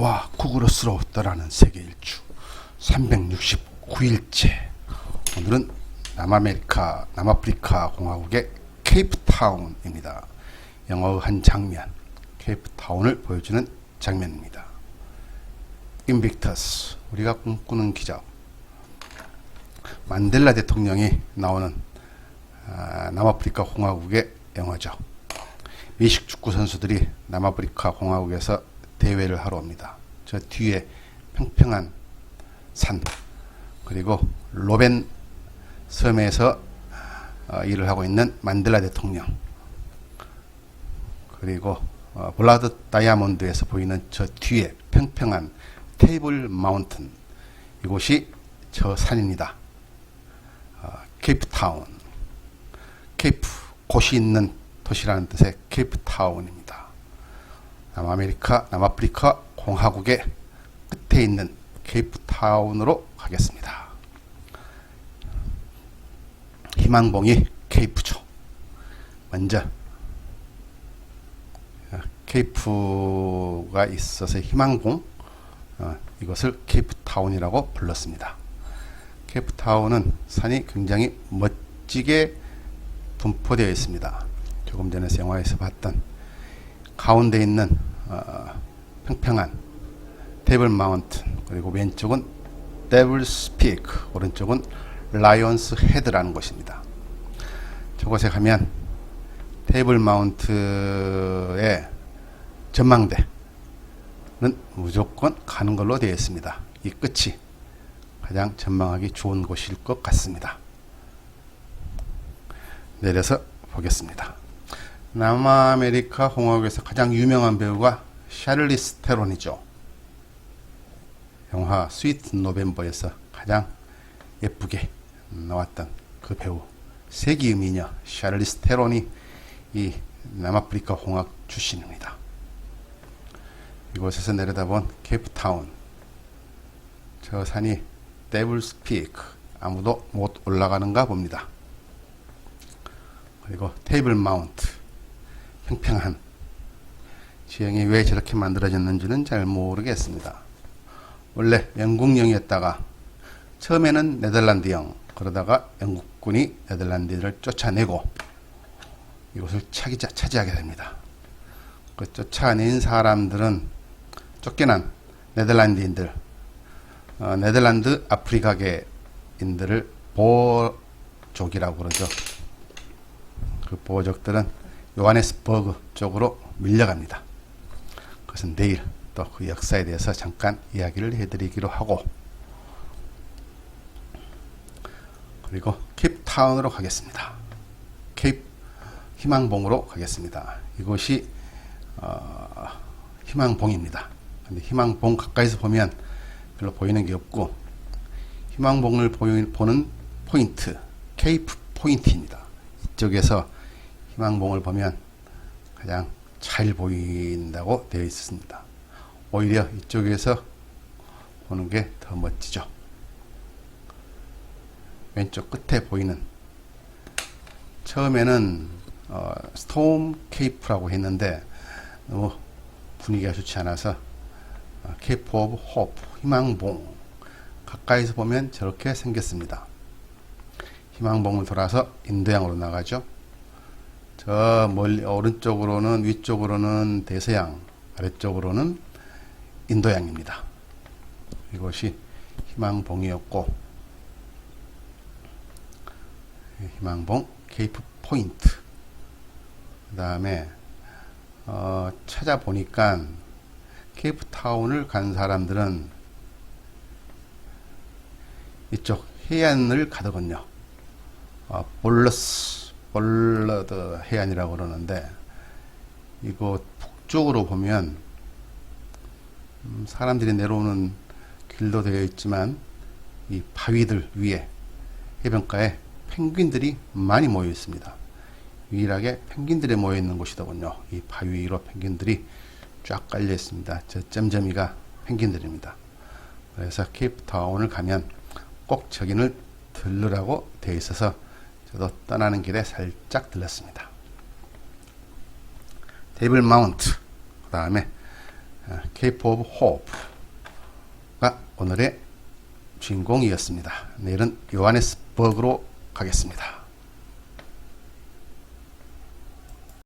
나와 떠나는 세계 일주 369일째 오늘은 남아메리카 남아프리카 공화국의 케이프타운입니다. 영어의 한 장면 케이프타운을 보여주는 장면입니다. 인빅터스 우리가 꿈꾸는 기적 만델라 대통령이 나오는 아, 남아프리카 공화국의 영화죠. 미식 축구 선수들이 남아프리카 공화국에서 대회를 하러 옵니다. 저 뒤에 평평한 산 그리고 로벤 섬에서 어, 일을 하고 있는 만델라 대통령 그리고 어, 블라드 다이아몬드에서 보이는 저 뒤에 평평한 테이블 마운튼 이곳이 저 산입니다. 어, 케이프타운 케이프 곳이 있는 도시라는 뜻의 케이프타운입니다. 남아메리카, 남아프리카 공화국의 끝에 있는 케이프타운으로 가겠습니다. 희망봉이 케이프죠. 먼저 어, 케이프가 있어서 희망봉 어, 이것을 케이프타운이라고 불렀습니다. 케이프타운은 산이 굉장히 멋지게 분포되어 있습니다. 조금 전에 영화에서 봤던 가운데 있는 어, 평평한 데블 마운튼 그리고 왼쪽은 데블스 피크 오른쪽은 라이언스 헤드라는 곳입니다. 저곳에 가면 테이블 마운트의 전망대는 무조건 가는 걸로 되어 있습니다. 이 끝이 가장 전망하기 좋은 곳일 것 같습니다. 내려서 보겠습니다. 남아메리카 공화국에서 가장 유명한 배우가 샤를리스 테론이죠. 영화 스위트 노벤버에서 가장 예쁘게 나왔던 그 배우 세기의 미녀 샤를리스 테론이 이 남아프리카 공화국 출신입니다. 이곳에서 내려다본 케이프타운 저 산이 데블스 피크 아무도 못 올라가는가 봅니다. 그리고 테이블 마운트 평평한 지형이 왜 저렇게 만들어졌는지는 잘 모르겠습니다. 원래 영국령이었다가 처음에는 네덜란드형 그러다가 영국군이 네덜란드를 쫓아내고 이곳을 차기, 차지하게 됩니다. 그 쫓아낸 사람들은 쫓겨난 네덜란드인들 어, 네덜란드 아프리카계인들을 보족이라고 그러죠. 그 보족들은 요하네스버그 쪽으로 밀려갑니다. 그것은 내일 또 그 역사에 대해서 잠깐 이야기를 해드리기로 하고 그리고 캡타운으로 가겠습니다. 케이프 희망봉으로 가겠습니다. 이곳이 어, 희망봉입니다. 근데 희망봉 가까이서 보면 별로 보이는 게 없고 희망봉을 보는 포인트 케이프 포인트입니다. 이쪽에서 희망봉을 보면 가장 잘 보인다고 되어 있습니다. 오히려 이쪽에서 보는 게 더 멋지죠. 왼쪽 끝에 보이는 처음에는 어, 스톰 케이프라고 했는데 너무 분위기가 좋지 않아서 어, 케이프 오브 호프 희망봉 가까이서 보면 저렇게 생겼습니다. 희망봉을 돌아서 인도양으로 나가죠. 저 멀리 오른쪽으로는 위쪽으로는 대서양 아래쪽으로는 인도양입니다. 이것이 희망봉이었고 희망봉 케이프 포인트 그 다음에 어, 찾아보니까 케이프 타운을 간 사람들은 이쪽 해안을 가더군요. 어, 볼러스 볼러드 해안이라고 그러는데 이곳 북쪽으로 보면 음, 사람들이 내려오는 길도 되어 있지만 이 바위들 위에 해변가에 펭귄들이 많이 모여 있습니다. 유일하게 펭귄들이 모여 있는 곳이더군요. 이 바위 위로 펭귄들이 쫙 깔려 있습니다. 저 점점이가 펭귄들입니다. 그래서 케이프타운을 가면 꼭 저기를 들르라고 되어 있어서 저도 떠나는 길에 살짝 들렀습니다. 테이블 마운트 그 다음에 케이프 오브 호프가 오늘의 주인공이었습니다. 내일은 요하네스버그로 가겠습니다.